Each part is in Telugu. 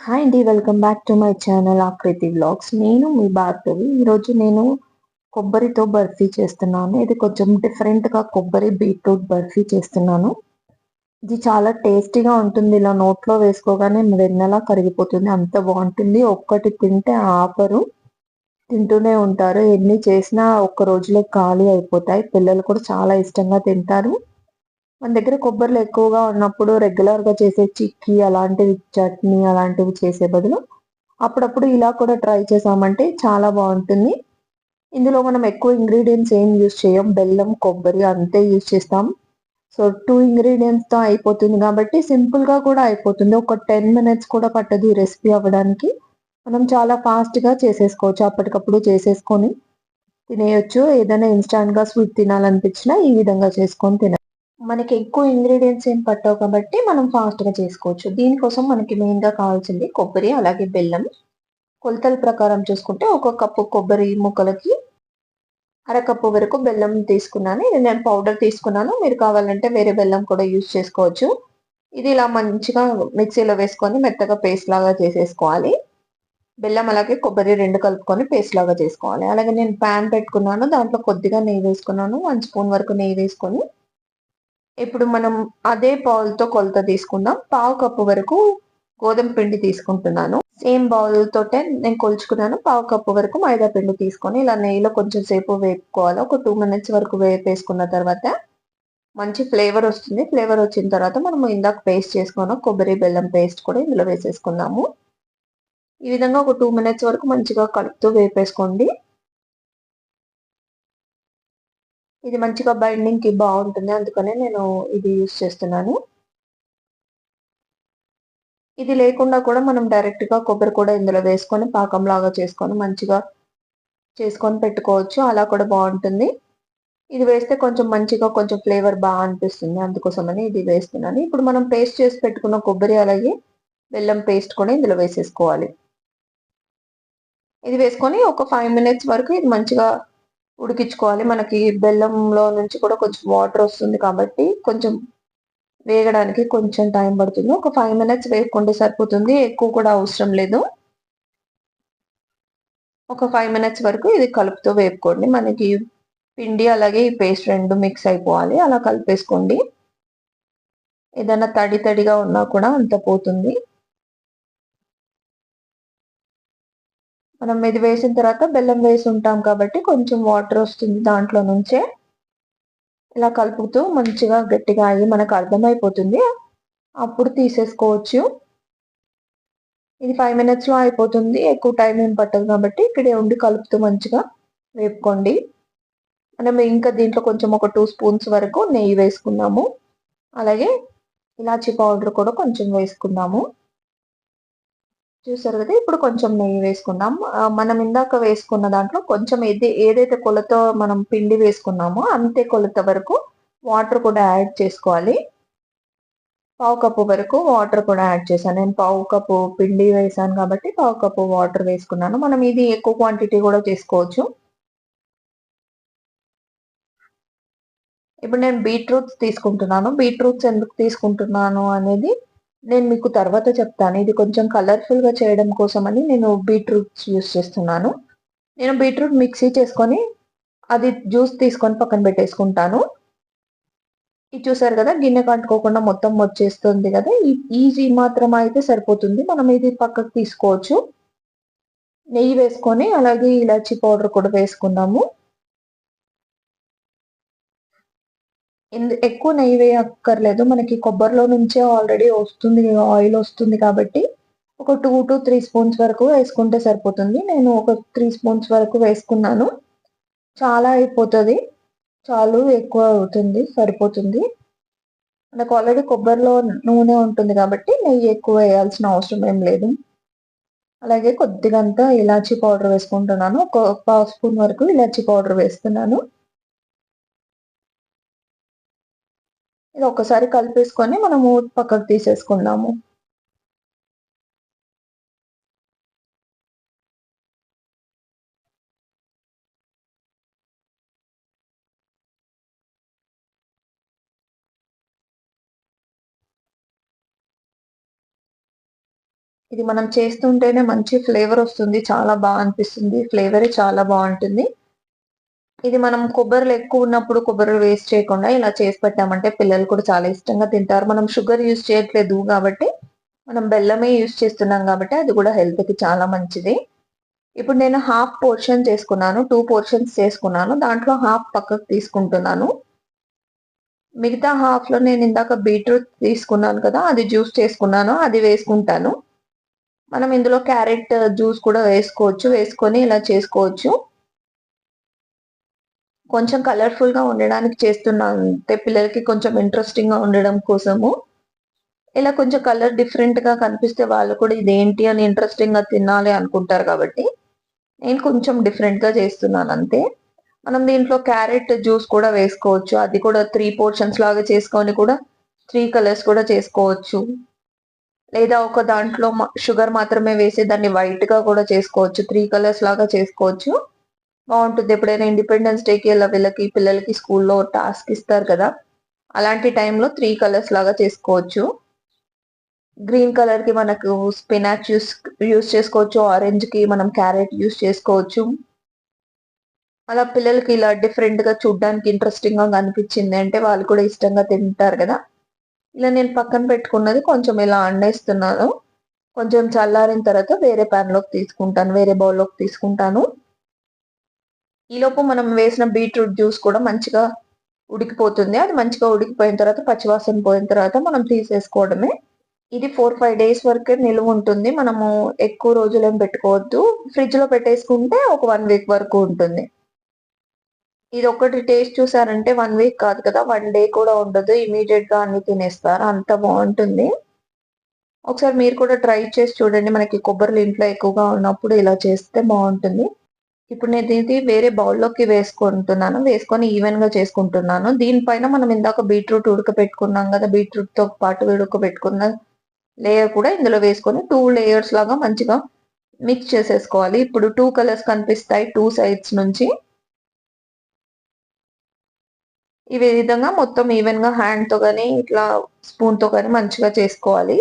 హాయ్ అండి welcome back to my channel Aakruthi vlogs నేను మీ భార్గవి ఈరోజు నేను కొబ్బరితో బర్ఫీ చేస్తున్నాను. ఇది కొంచెం డిఫరెంట్గా కొబ్బరి బీట్రూట్ బర్ఫీ చేస్తున్నాను. ఇది చాలా టేస్టీగా ఉంటుంది. ఇలా నోట్లో వేసుకోగానే వెన్నెలా కరిగిపోతుంది. అంత బాగుంటుంది. ఒక్కటి తింటే ఆపరు. తింటూనే ఉంటారు. ఎన్ని చేసినా ఒక్క రోజులో ఖాళీ అయిపోతాయి. పిల్లలు కూడా చాలా ఇష్టంగా తింటారు. మన దగ్గర కొబ్బరిలు ఎక్కువగా ఉన్నప్పుడు రెగ్యులర్గా చేసే చిక్కీ అలాంటివి చట్నీ అలాంటివి చేసే బదులు అప్పుడప్పుడు ఇలా కూడా ట్రై చేసామంటే చాలా బాగుంటుంది. ఇందులో మనం ఎక్కువ ఇంగ్రీడియంట్స్ ఏం యూజ్ చేయం? బెల్లం కొబ్బరి అంతే యూజ్ చేస్తాం. సో టూ ఇంగ్రీడియంట్స్తో అయిపోతుంది కాబట్టి సింపుల్గా కూడా అయిపోతుంది. ఒక టెన్ మినిట్స్ కూడా పట్టదు ఈ రెసిపీ అవ్వడానికి. మనం చాలా ఫాస్ట్గా చేసేసుకోవచ్చు. అప్పటికప్పుడు చేసేసుకొని తినేయొచ్చు. ఏదైనా ఇన్స్టాంట్గా స్వీట్ తినాలనిపించినా ఈ విధంగా చేసుకొని తిన మనకి ఎక్కువ ఇంగ్రీడియంట్స్ ఏం పట్టవు కాబట్టి మనం ఫాస్ట్గా చేసుకోవచ్చు. దీనికోసం మనకి మెయిన్గా కావాల్సింది కొబ్బరి అలాగే బెల్లం. కొలతల ప్రకారం చూసుకుంటే ఒక కప్పు కొబ్బరి ముక్కలకి అరకప్పు వరకు బెల్లం తీసుకున్నాను. ఇది నేను పౌడర్ తీసుకున్నాను. మీరు కావాలంటే వేరే బెల్లం కూడా యూజ్ చేసుకోవచ్చు. ఇది ఇలా మంచిగా మిక్సీలో వేసుకొని మెత్తగా పేస్ట్ లాగా చేసేసుకోవాలి. బెల్లం అలాగే కొబ్బరి రెండు కలుపుకొని పేస్ట్ లాగా చేసుకోవాలి. అలాగే నేను ప్యాన్ పెట్టుకున్నాను. దాంట్లో కొద్దిగా నెయ్యి వేసుకున్నాను. వన్ స్పూన్ వరకు నెయ్యి వేసుకొని ఇప్పుడు మనం అదే బౌల్తో కొలత తీసుకుందాం. పావు కప్పు వరకు గోధుమ పిండి తీసుకుంటున్నాను. సేమ్ బౌల్ తోటే నేను కొలుచుకున్నాను. పావు కప్పు వరకు మైదా పిండి తీసుకొని ఇలా నెయ్యిలో కొంచెం సేపు వేపుకోవాలి. ఒక టూ మినిట్స్ వరకు వేపేసుకున్న తర్వాత మంచి ఫ్లేవర్ వస్తుంది. ఫ్లేవర్ వచ్చిన తర్వాత మనం ఇందాక పేస్ట్ చేసుకున్నాం కొబ్బరి బెల్లం పేస్ట్ కూడా ఇందులో వేసేసుకుందాము. ఈ విధంగా ఒక టూ మినిట్స్ వరకు మంచిగా కలుపుతూ వేపేసుకోండి. ఇది మంచిగా బైండింగ్కి బాగుంటుంది. అందుకనే నేను ఇది యూస్ చేస్తున్నాను. ఇది లేకుండా కూడా మనం డైరెక్ట్గా కొబ్బరి కూడా ఇందులో వేసుకొని పాకం లాగా చేసుకొని మంచిగా చేసుకొని పెట్టుకోవచ్చు. అలా కూడా బాగుంటుంది. ఇది వేస్తే కొంచెం మంచిగా కొంచెం ఫ్లేవర్ బాగా అనిపిస్తుంది. అందుకోసమని ఇది వేస్తున్నాను. ఇప్పుడు మనం పేస్ట్ చేసి పెట్టుకున్న కొబ్బరి అలాగే బెల్లం పేస్ట్ కూడా ఇందులో వేసేసుకోవాలి. ఇది వేసుకొని ఒక ఫైవ్ మినిట్స్ వరకు ఇది మంచిగా ఉడికించుకోవాలి. మనకి బెల్లంలో నుంచి కూడా కొంచెం వాటర్ వస్తుంది కాబట్టి కొంచెం వేగడానికి కొంచెం టైం పడుతుంది. ఒక ఫైవ్ మినిట్స్ వేసుకుంటే సరిపోతుంది. ఎక్కువ కూడా అవసరం లేదు. ఒక ఫైవ్ మినిట్స్ వరకు ఇది కలుపుతో వేపుకోండి. మనకి పిండి అలాగే ఈ పేస్ట్ రెండు మిక్స్ అయిపోవాలి. అలా కలిపేసుకోండి. ఏదైనా తడి తడిగా ఉన్నా కూడా అంత పోతుంది. మనం ఇది వేసిన తర్వాత బెల్లం వేసి ఉంటాం కాబట్టి కొంచెం వాటర్ వస్తుంది దాంట్లో నుంచే. ఇలా కలుపుతూ మంచిగా గట్టిగా అయ్యి మనకు అర్థమైపోతుంది. అప్పుడు తీసేసుకోవచ్చు. ఇది ఫైవ్ మినిట్స్లో అయిపోతుంది. ఎక్కువ టైం ఏం పట్టదు కాబట్టి ఇక్కడే ఉండి కలుపుతూ మంచిగా వేపుకోండి. మనం ఇంకా దీంట్లో కొంచెం ఒక టూ స్పూన్స్ వరకు నెయ్యి వేసుకున్నాము. అలాగే ఇలాచీ పౌడర్ కూడా కొంచెం వేసుకున్నాము. చూసారు కదా ఇప్పుడు కొంచెం నెయ్యి వేసుకుందాం. మనం ఇందాక వేసుకున్న దాంట్లో కొంచెం ఏది ఏదైతే కొలతో మనం పిండి వేసుకున్నామో అంతే కొలత వరకు వాటర్ కూడా యాడ్ చేసుకోవాలి. పావు కప్పు వరకు వాటర్ కూడా యాడ్ చేశాను. నేను పావు కప్పు పిండి వేసాను కాబట్టి పావు కప్పు వాటర్ వేసుకున్నాను. మనం ఇది ఎక్కువ క్వాంటిటీ కూడా చేసుకోవచ్చు. ఇప్పుడు నేను బీట్రూట్స్ తీసుకుంటున్నాను. బీట్రూట్స్ ఎందుకు తీసుకుంటున్నాను అనేది నేను మీకు తర్వాత చెప్తాను. ఇది కొంచెం కలర్ఫుల్గా చేయడం కోసమని నేను బీట్రూట్స్ యూస్ చేస్తున్నాను. నేను బీట్రూట్ మిక్సీ చేసుకొని అది జ్యూస్ తీసుకొని పక్కన పెట్టేసుకుంటాను. ఇది చూసారు కదా గిన్నె కంటుకోకుండా మొత్తం వచ్చేస్తుంది కదా. ఈజీ మాత్రం అయితే సరిపోతుంది. మనం ఇది పక్కకు తీసుకోవచ్చు. నెయ్యి వేసుకొని అలాగే ఇలాచి పౌడర్ కూడా వేసుకున్నాము ఎక్కువ నెయ్యి వేయక్కర్లేదు. మనకి కొబ్బరిలో నుంచే ఆల్రెడీ వస్తుంది ఆయిల్ వస్తుంది కాబట్టి ఒక టూ టు త్రీ స్పూన్స్ వరకు వేసుకుంటే సరిపోతుంది. నేను ఒక త్రీ స్పూన్స్ వరకు వేసుకున్నాను. చాలా అయిపోతుంది. చాలు ఎక్కువ అవుతుంది సరిపోతుంది. మనకు ఆల్రెడీ కొబ్బరిలో నూనె ఉంటుంది కాబట్టి నెయ్యి ఎక్కువ వేయాల్సిన అవసరం ఏం లేదు. అలాగే కొద్దిగంత ఇలాచీ పౌడర్ వేసుకుంటున్నాను. ఒక పావు స్పూన్ వరకు ఇలాచీ పౌడర్ వేస్తున్నాను. ఇది ఒకసారి కలిపేసుకొని మనము పక్కకు తీసేసుకుందాము. ఇది మనం చేస్తుంటేనే మంచి ఫ్లేవర్ వస్తుంది చాలా బాగా అనిపిస్తుంది. ఫ్లేవరే చాలా బాగుంటుంది. ఇది మనం కొబ్బరిలు ఎక్కువ ఉన్నప్పుడు కొబ్బరి వేస్ట్ చేయకుండా ఇలా చేసి పెట్టామంటే పిల్లలు కూడా చాలా ఇష్టంగా తింటారు. మనం షుగర్ యూస్ చేయట్లేదు కాబట్టి మనం బెల్లమే యూజ్ చేస్తున్నాం కాబట్టి అది కూడా హెల్త్కి చాలా మంచిది. ఇప్పుడు నేను హాఫ్ పోర్షన్ చేసుకున్నాను టూ పోర్షన్స్ చేసుకున్నాను. దాంట్లో హాఫ్ పక్కకు తీసుకుంటున్నాను. మిగతా హాఫ్లో నేను ఇందాక బీట్రూట్ తీసుకున్నాను కదా అది జ్యూస్ చేసుకున్నాను అది వేసుకుంటాను. మనం ఇందులో క్యారెట్ జ్యూస్ కూడా వేసుకోవచ్చు వేసుకొని ఇలా చేసుకోవచ్చు. కొంచెం కలర్ఫుల్గా ఉండడానికి చేస్తున్నాను అంటే పిల్లలకి కొంచెం ఇంట్రెస్టింగ్గా ఉండడం కోసము. ఇలా కొంచెం కలర్ డిఫరెంట్గా కనిపిస్తే వాళ్ళు కూడా ఇదేంటి అని ఇంట్రెస్టింగ్గా తినాలి అనుకుంటారు కాబట్టి నేను కొంచెం డిఫరెంట్గా చేస్తున్నాను అంతే. మనం దీంట్లో క్యారెట్ జ్యూస్ కూడా వేసుకోవచ్చు. అది కూడా త్రీ పోర్షన్స్ లాగా చేసుకొని కూడా త్రీ కలర్స్ కూడా చేసుకోవచ్చు. లేదా ఒక దాంట్లో షుగర్ మాత్రమే వేసి దాన్ని వైట్గా కూడా చేసుకోవచ్చు. త్రీ కలర్స్ లాగా చేసుకోవచ్చు. బాగుంటుంది. ఎప్పుడైనా ఇండిపెండెన్స్ డేకి ఇలా వీళ్ళకి పిల్లలకి స్కూల్లో టాస్క్ ఇస్తారు కదా. అలాంటి టైంలో త్రీ కలర్స్ లాగా చేసుకోవచ్చు. గ్రీన్ కలర్కి మనకు స్పినాచ్ యూస్ యూస్ చేసుకోవచ్చు. ఆరెంజ్కి మనం క్యారెట్ యూస్ చేసుకోవచ్చు. అలా పిల్లలకి ఇలా డిఫరెంట్గా చూడ్డానికి చూడడానికి ఇంట్రెస్టింగ్ కనిపించింది అంటే వాళ్ళు కూడా ఇష్టంగా తింటారు కదా. ఇలా నేను పక్కన పెట్టుకున్నది కొంచెం ఇలా అండేస్తున్నాను. కొంచెం చల్లారిన తర్వాత వేరే ప్యాన్లోకి తీసుకుంటాను వేరే బౌల్లోకి తీసుకుంటాను. ఈలోపు మనం వేసిన బీట్రూట్ జ్యూస్ కూడా మంచిగా ఉడికిపోతుంది. అది మంచిగా ఉడికిపోయిన తర్వాత పచ్చివాసన పోయిన తర్వాత మనం తీసేసుకోవడమే. ఇది ఫోర్ ఫైవ్ డేస్ వరకే నిలువ ఉంటుంది. మనము ఎక్కువ రోజులు ఏం పెట్టుకోవద్దు. ఫ్రిడ్జ్లో పెట్టేసుకుంటే ఒక వన్ వీక్ వరకు ఉంటుంది. ఇది ఒకటి టేస్ట్ చూసారంటే వన్ వీక్ కాదు కదా. వన్ డే కూడా ఉండదు. ఇమీడియట్గా అన్ని తినేస్తారు. అంత బాగుంటుంది. ఒకసారి మీరు కూడా ట్రై చేసి చూడండి. మనకి కొబ్బరిలు ఇంట్లో ఎక్కువగా ఉన్నప్పుడు ఇలా చేస్తే బాగుంటుంది. ఇప్పుడు నేను ఇది వేరే బౌల్లోకి వేసుకుంటున్నాను. వేసుకొని ఈవెన్గా చేసుకుంటున్నాను. దీనిపైన మనం ఇందాక బీట్రూట్ ఉడకపెట్టుకున్నాం కదా బీట్రూట్తో పాటు ఉడకపెట్టుకున్న లేయర్ కూడా ఇందులో వేసుకొని టూ లేయర్స్ లాగా మంచిగా మిక్స్ చేసేసుకోవాలి. ఇప్పుడు టూ కలర్స్ కనిపిస్తాయి టూ సైడ్స్ నుంచి. ఈ విధంగా మొత్తం ఈవెన్గా కానీ ఇట్లా స్పూన్తో కానీ మంచిగా చేసుకోవాలి.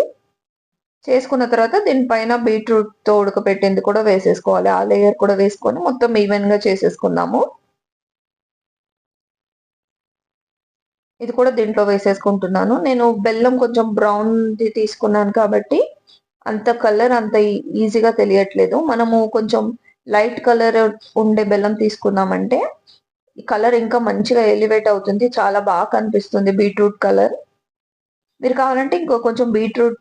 చేసుకున్న తర్వాత దీనిపైన బీట్రూట్తో ఉడకపెట్టింది కూడా వేసేసుకోవాలి. ఆ లేయర్ కూడా వేసుకొని మొత్తం ఈవెన్గా చేసేసుకుందాము. ఇది కూడా దీంట్లో వేసేసుకుంటున్నాను. నేను బెల్లం కొంచెం బ్రౌన్ తీసుకున్నాను కాబట్టి అంత కలర్ అంత ఈజీగా తెలియట్లేదు. మనము కొంచెం లైట్ కలర్ ఉండే బెల్లం తీసుకున్నామంటే ఈ కలర్ ఇంకా మంచిగా ఎలివేట్ అవుతుంది. చాలా బాగా కనిపిస్తుంది బీట్రూట్ కలర్ మీరు కావాలంటే ఇంకో కొంచెం బీట్రూట్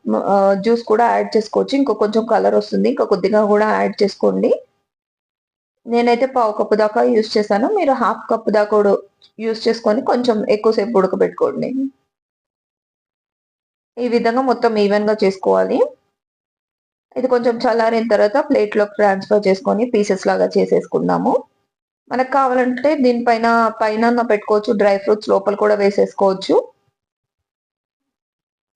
జ్యూస్ కూడా యాడ్ చేసుకోవచ్చు. ఇంకో కొంచెం కలర్ వస్తుంది. ఇంకా కొద్దిగా కూడా యాడ్ చేసుకోండి. నేనైతే పావు కప్పు దాకా యూస్ చేశాను. మీరు హాఫ్ కప్ దాకా కూడా యూస్ చేసుకొని కొంచెం ఎక్కువసేపు ఉడకబెట్టుకోండి. ఈ విధంగా మొత్తం ఈవెన్గా చేసుకోవాలి. ఇది కొంచెం చల్లారిన తర్వాత ప్లేట్ ట్రాన్స్ఫర్ చేసుకొని పీసెస్ లాగా చేసేసుకుందాము. మనకు కావాలంటే దీనిపైన పైన పెట్టుకోవచ్చు. డ్రై ఫ్రూట్స్ లోపల కూడా వేసేసుకోవచ్చు.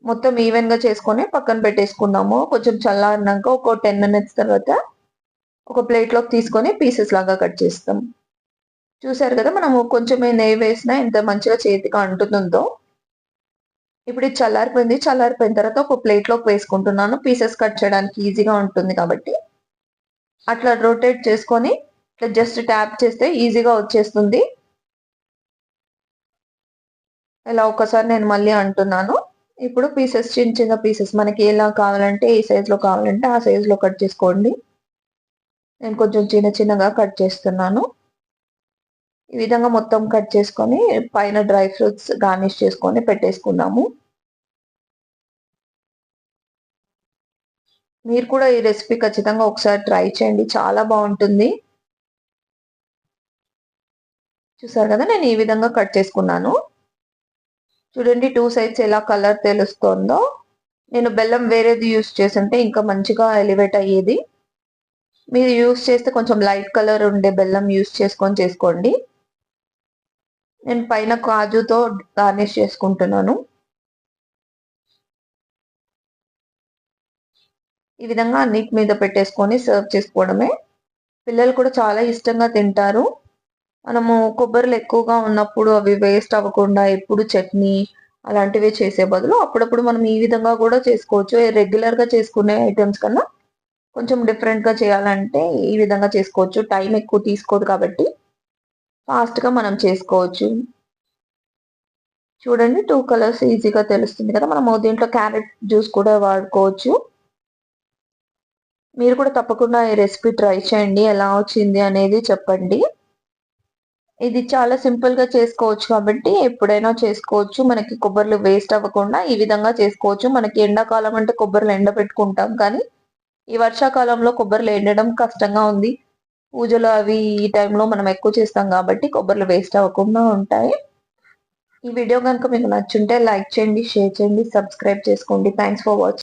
మొత్తం ఈవెన్గా చేసుకొని పక్కన పెట్టేసుకున్నాము కొంచెం చల్లారినాక ఒక టెన్ మినిట్స్ తర్వాత ఒక ప్లేట్లోకి తీసుకొని పీసెస్ లాగా కట్ చేస్తాం. చూసారు కదా మనము కొంచెం నెయ్యి వేసినా ఎంత మంచిగా చేతికి అంటుతుందో. ఇప్పుడు ఇది చల్లారిపోయింది చల్లారిపోయిన తర్వాత ఒక ప్లేట్లోకి వేసుకుంటున్నాను. పీసెస్ కట్ చేయడానికి ఈజీగా ఉంటుంది కాబట్టి. అట్లా రొటేట్ చేసుకొని ఇట్లా జస్ట్ ట్యాప్ చేస్తే ఈజీగా వచ్చేస్తుంది. ఇలా ఒకసారి నేను మళ్ళీ అంటున్నాను. ఇప్పుడు పీసెస్ చిన్న చిన్న పీసెస్ మనకి ఎలా కావాలంటే ఏ సైజులో కావాలంటే ఆ సైజ్లో కట్ చేసుకోండి. నేను కొంచెం చిన్న చిన్నగా కట్ చేస్తున్నాను. ఈ విధంగా మొత్తం కట్ చేసుకొని పైన డ్రై ఫ్రూట్స్ గార్నిష్ చేసుకొని పెట్టేసుకున్నాము. మీరు కూడా ఈ రెసిపీ ఖచ్చితంగా ఒకసారి ట్రై చేయండి. చాలా బాగుంటుంది. చూసారు కదా నేను ఈ విధంగా కట్ చేసుకున్నాను. చూడండి టూ సైడ్స్ ఎలా కలర్ తెలుస్తుందో. నేను బెల్లం వేరేది యూస్ చేస్తుంటే ఇంకా మంచిగా ఎలివేట్ అయ్యేది. మీరు యూస్ చేస్తే కొంచెం లైట్ కలర్ ఉండే బెల్లం యూస్ చేసుకొని చేసుకోండి. నేను పైన కాజుతో గార్నిష్ చేసుకుంటున్నాను. ఈ విధంగా అన్నిటి మీద పెట్టేసుకొని సర్వ్ చేసుకోవడమే. పిల్లలు కూడా చాలా ఇష్టంగా తింటారు. మనము కొబ్బరిలు ఎక్కువగా ఉన్నప్పుడు అవి వేస్ట్ అవ్వకుండా ఎప్పుడు చట్నీ అలాంటివి చేసే బదులు అప్పుడప్పుడు మనం ఈ విధంగా కూడా చేసుకోవచ్చు. రెగ్యులర్గా చేసుకునే ఐటమ్స్ కన్నా కొంచెం డిఫరెంట్గా చేయాలంటే ఈ విధంగా చేసుకోవచ్చు. టైం ఎక్కువ తీసుకోదు కాబట్టి ఫాస్ట్గా మనం చేసుకోవచ్చు. చూడండి టూ కలర్స్ ఈజీగా తెలుస్తుంది కదా. మనం దీంట్లో క్యారెట్ జ్యూస్ కూడా వాడుకోవచ్చు. మీరు కూడా తప్పకుండా ఈ రెసిపీ ట్రై చేయండి. ఎలా వచ్చింది అనేది చెప్పండి. ఇది చాలా సింపుల్గా చేసుకోవచ్చు కాబట్టి ఎప్పుడైనా చేసుకోవచ్చు. మనకి కొబ్బరిలు వేస్ట్ అవ్వకుండా ఈ విధంగా చేసుకోవచ్చు. మనకి ఎండాకాలం అంటే కొబ్బరిలు ఎండ పెట్టుకుంటాం కానీ ఈ వర్షాకాలంలో కొబ్బరిలు ఎండడం కష్టంగా ఉంది. పూజలు అవి ఈ టైంలో మనం ఎక్కువ చేస్తాం కాబట్టి కొబ్బరిలు వేస్ట్ అవ్వకుండా ఉంటాయి. ఈ వీడియో కనుక మీకు నచ్చుంటే లైక్ చేయండి షేర్ చేయండి సబ్స్క్రైబ్ చేసుకోండి. Thanks for watching